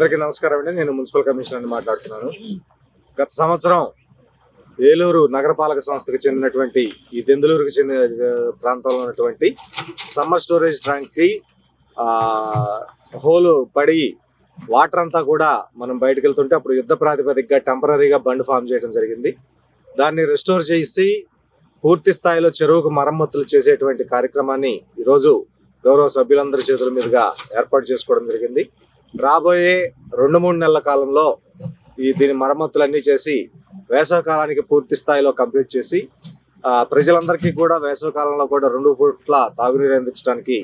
అందరికీ నమస్కారం అండి. నేను మున్సిపల్ కమిషనర్ మాట్లాడుతున్నాను. గత సంవత్సరం ఏలూరు నగరపాలక సంస్థకు చెందినటువంటి ఈ దెందులూరుకు చెందిన ప్రాంతంలో ఉన్నటువంటి సమ్మర్ స్టోరేజ్ ట్యాంక్కి హోలు పడి వాటర్ అంతా కూడా మనం బయటకు వెళ్తుంటే అప్పుడు యుద్ధ ప్రాతిపదికగా టెంపరీగా బండ్ ఫామ్ చేయడం జరిగింది. దాన్ని రెస్టోర్ చేసి పూర్తి స్థాయిలో చెరువుకు మరమ్మతులు చేసేటువంటి కార్యక్రమాన్ని ఈరోజు గౌరవ సభ్యులందరి చేతుల మీదుగా ఏర్పాటు చేసుకోవడం జరిగింది. రాబోయే రెండు మూడు నెలల కాలంలో ఈ దీని మరమ్మతులన్నీ చేసి వేసవకాలానికి పూర్తి స్థాయిలో కంప్లీట్ చేసి ప్రజలందరికీ కూడా వేసవకాలంలో కూడా రెండు పూట్ల తాగునీరు అందించడానికి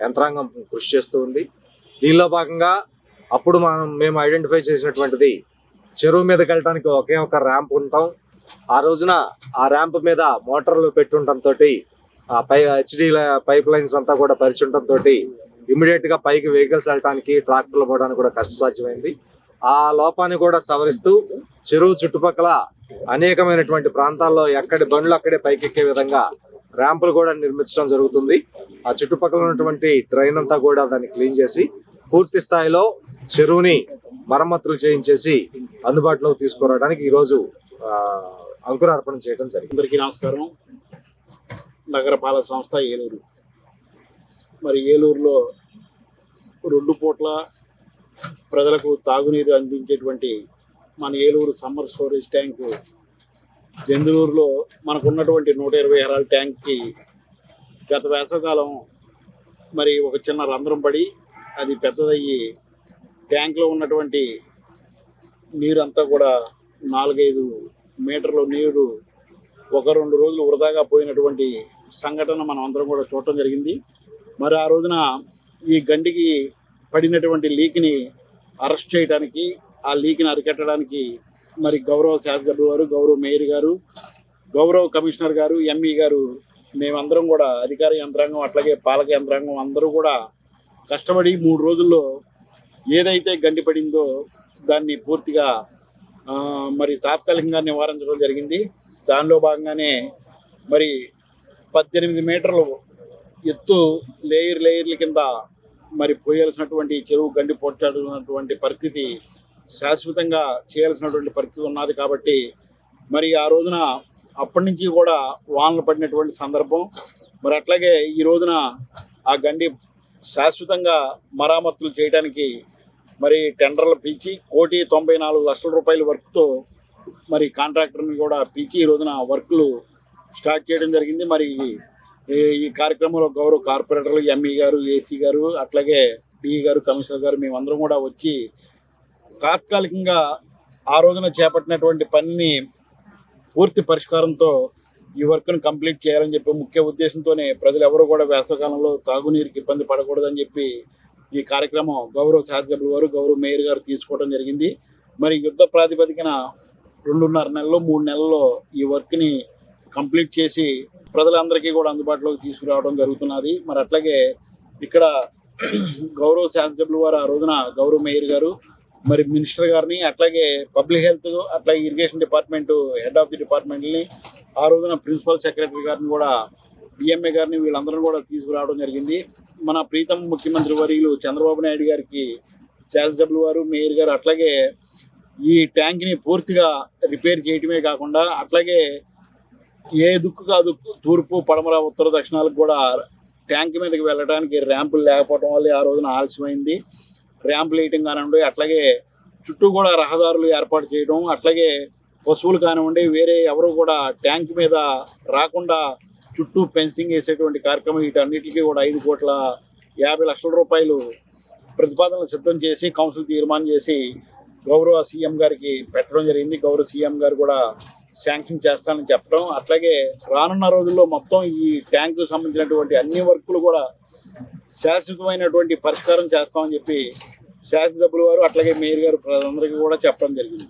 యంత్రాంగం కృషి చేస్తూ ఉంది. దీనిలో భాగంగా అప్పుడు మనం మేము ఐడెంటిఫై చేసినటువంటిది చెరువు మీదకి వెళ్ళడానికి ఒకే ఒక ర్యాంప్ ఉంటాం. ఆ రోజున ఆ ర్యాంప్ మీద మోటార్లు పెట్టుండటంతో ఆ పై హెచ్డి పైప్ లైన్స్ అంతా కూడా పరిచుండటంతో ఇమీడియట్గా పైకి వెహికల్స్ వెళ్ళడానికి ట్రాక్టర్లు పోవడానికి కూడా కష్టసాధ్యమైంది. ఆ లోపాన్ని కూడా సవరిస్తూ చెరువు చుట్టుపక్కల అనేకమైనటువంటి ప్రాంతాల్లో ఎక్కడి బండ్లు అక్కడే పైకెక్కే విధంగా ర్యాంపులు కూడా నిర్మించడం జరుగుతుంది. ఆ చుట్టుపక్కల ఉన్నటువంటి డ్రైన్ అంతా కూడా దాన్ని క్లీన్ చేసి పూర్తి స్థాయిలో చెరువుని మరమ్మతులు చేయించేసి అందుబాటులోకి తీసుకురావడానికి ఈరోజు అంకురార్పణ చేయడం జరిగింది. అందరికీ నమస్కారం. నగరపాలక సంస్థ ఏలూరు. మరి ఏలూరులో రెండు పూట్ల ప్రజలకు తాగునీరు అందించేటువంటి మన ఏలూరు సమ్మర్ స్టోరేజ్ ట్యాంకు జందులూరులో మనకున్నటువంటి నూట ఇరవై ఎకరాల ట్యాంక్కి గత వేసవకాలం మరి ఒక చిన్న రంధ్రం పడి అది పెద్దదయ్యి ట్యాంక్లో ఉన్నటువంటి నీరు అంతా కూడా నాలుగైదు మీటర్ల నీరు ఒక రెండు రోజులు వృధాగా పోయినటువంటి సంఘటన మనం అందరం కూడా చూడటం జరిగింది. మరి ఆ రోజున ఈ గండికి పడినటువంటి లీక్ని అరెస్ట్ చేయడానికి ఆ లీక్ని అరికట్టడానికి మరి గౌరవ శాసనసభ్యులు గారు గౌరవ మేయర్ గారు గౌరవ కమిషనర్ గారు ఎంఈ గారు మేమందరం కూడా అధికార యంత్రాంగం అట్లాగే పాలక యంత్రాంగం అందరూ కూడా కష్టపడి మూడు రోజుల్లో ఏదైతే గండి పడిందో దాన్ని పూర్తిగా మరి తాత్కాలికంగా నివారించడం జరిగింది. దానిలో భాగంగానే మరి పద్దెనిమిది మీటర్లు ఎత్తు లేయర్ లేయర్ల కింద మరి పోయాల్సినటువంటి చెరువు గండి పొట్టాడుతున్నటువంటి పరిస్థితి శాశ్వతంగా చేయాల్సినటువంటి పరిస్థితి ఉన్నది కాబట్టి మరి ఆ రోజున అప్పటి నుంచి కూడా వానలు పడినటువంటి సందర్భం. మరి అట్లాగే ఈ రోజున ఆ గండి శాశ్వతంగా మరామతులు చేయడానికి మరి టెండర్లు పిలిచి కోటి తొంభై నాలుగు లక్షల రూపాయల వర్క్తో మరి కాంట్రాక్టర్ని కూడా పిలిచి ఈ రోజున వర్క్లు స్టార్ట్ చేయడం జరిగింది. మరి ఈ- ఈ కార్యక్రమంలో గౌరవ కార్పొరేటర్లు ఎంఈ గారు ఏసీ గారు అట్లాగే డిఈ గారు కమిషనర్ గారు మేమందరం కూడా వచ్చి తాత్కాలికంగా ఆ రోజున చేపట్టినటువంటి పనిని పూర్తి పరిష్కారంతో ఈ వర్క్ను కంప్లీట్ చేయాలని చెప్పి ముఖ్య ఉద్దేశంతోనే ప్రజలు ఎవరు కూడా వేసవకాలంలో తాగునీరుకి ఇబ్బంది పడకూడదని చెప్పి ఈ కార్యక్రమం గౌరవ శాసనసభ్యులు వారు గౌరవ మేయర్ గారు తీసుకోవడం జరిగింది. మరి యుద్ధ ప్రాతిపదికన రెండున్నర నెలలో మూడు నెలల్లో ఈ వర్క్ని కంప్లీట్ చేసి ప్రజలందరికీ కూడా అందుబాటులోకి తీసుకురావడం జరుగుతున్నది. మరి అట్లాగే ఇక్కడ గౌరవ శాసనసభ్యులు వారు ఆ రోజున గౌరవ మేయర్ గారు మరి మినిస్టర్ గారిని అట్లాగే పబ్లిక్ హెల్త్ అట్లాగే irrigation department head of the డిపార్ట్మెంట్ని ఆ రోజున ప్రిన్సిపల్ సెక్రటరీ గారిని కూడా డిఎంఏ గారిని వీళ్ళందరూ కూడా తీసుకురావడం జరిగింది. మన ప్రీతం ముఖ్యమంత్రి వర్యులు చంద్రబాబు నాయుడు గారికి శాసనసభ్యులు వారు మేయర్ గారు అట్లాగే ఈ ట్యాంక్ని పూర్తిగా రిపేర్ చేయటమే కాకుండా అట్లాగే ఏ దుక్కు కాదు తూర్పు పడమర ఉత్తర దక్షిణాలకు కూడా ట్యాంక్ మీదకి వెళ్ళడానికి ర్యాంపులు లేకపోవడం వల్ల ఆ రోజున ఆలస్యమైంది. ర్యాంపులు వేయటం కానివ్వండి అట్లాగే చుట్టూ కూడా రహదారులు ఏర్పాటు చేయడం అట్లాగే పశువులు కానివ్వండి వేరే ఎవరు కూడా ట్యాంక్ మీద రాకుండా చుట్టూ ఫెన్సింగ్ వేసేటువంటి కార్యక్రమం వీటన్నిటికీ కూడా ఐదు కోట్ల యాభై లక్షల రూపాయలు ప్రతిపాదనలు సిద్ధం చేసి కౌన్సిల్ తీర్మానం చేసి గౌరవ సీఎం గారికి పెట్టడం జరిగింది. గౌరవ సీఎం గారు కూడా శాంక్షన్ చేస్తానని చెప్పడం అట్లాగే రానున్న రోజుల్లో మొత్తం ఈ ట్యాంకు సంబంధించినటువంటి అన్ని వర్కులు కూడా శాశ్వతమైనటువంటి పరిష్కారం చేస్తామని చెప్పి శాసనసభ్యుల వారు అట్లాగే మేయర్ గారు ప్రజలందరికీ కూడా చెప్పడం జరిగింది.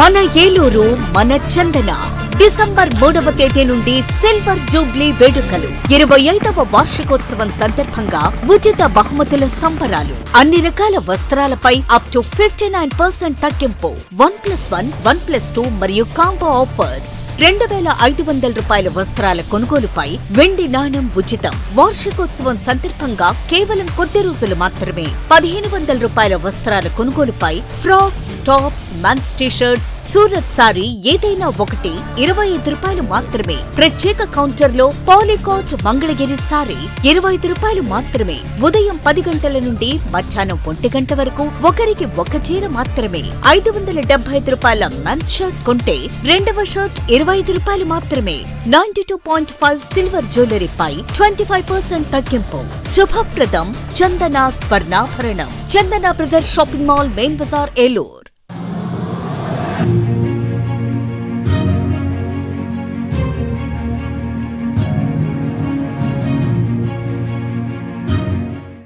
మన ఏలూరు మన చందన. డిసెంబర్ మూడవ తేదీ నుండి సిల్వర్ జూబ్లీ వేడుకలు. ఇరవై ఐదవ వార్షికోత్సవం సందర్భంగా ఉచిత బహుమతుల సంబరాలు. అన్ని రకాల వస్త్రాలపై up to fifty nine percent తగ్గింపు. One plus one one plus two మరియు కాంబో ఆఫర్స్ రెండు వేల ఐదు వందల రూపాయల వస్త్రాల కొనుగోలుపై వెండి నాణం ఉచితం. వార్షికోత్సవం సందర్భంగా కేవలం కొద్ది రోజులు మాత్రమే పదిహేను వందల రూపాయల వస్త్రాల కొనుగోలుపై frocks tops men's t-shirts Surat sari ఏదైనా ఒకటి ఇరవై ఐదు రూపాయలు మాత్రమే. ప్రత్యేక కౌంటర్లో పాలికాట్ మంగళగిరి సారీ ఇరవై ఐదు రూపాయలు మాత్రమే. ఉదయం పది గంటల నుండి మధ్యాహ్నం ఒంటి గంట వరకు ఒకరికి ఒక చీర మాత్రమే. ఐదు వందల డెబ్బై ఐదు రూపాయల మెన్స్ షర్ట్ కొంటే రెండవ షర్ట్ ఇరవై ఇరవై ఐదు రూపాయలు మాత్రమే. Ninety two point five silver జ్యువెలరీపై twenty five percent తగ్గింపు. శుభప్రదం Chandana స్వర్ణాభరణం. Chandana brother shopping mall main Bazaar Eluru.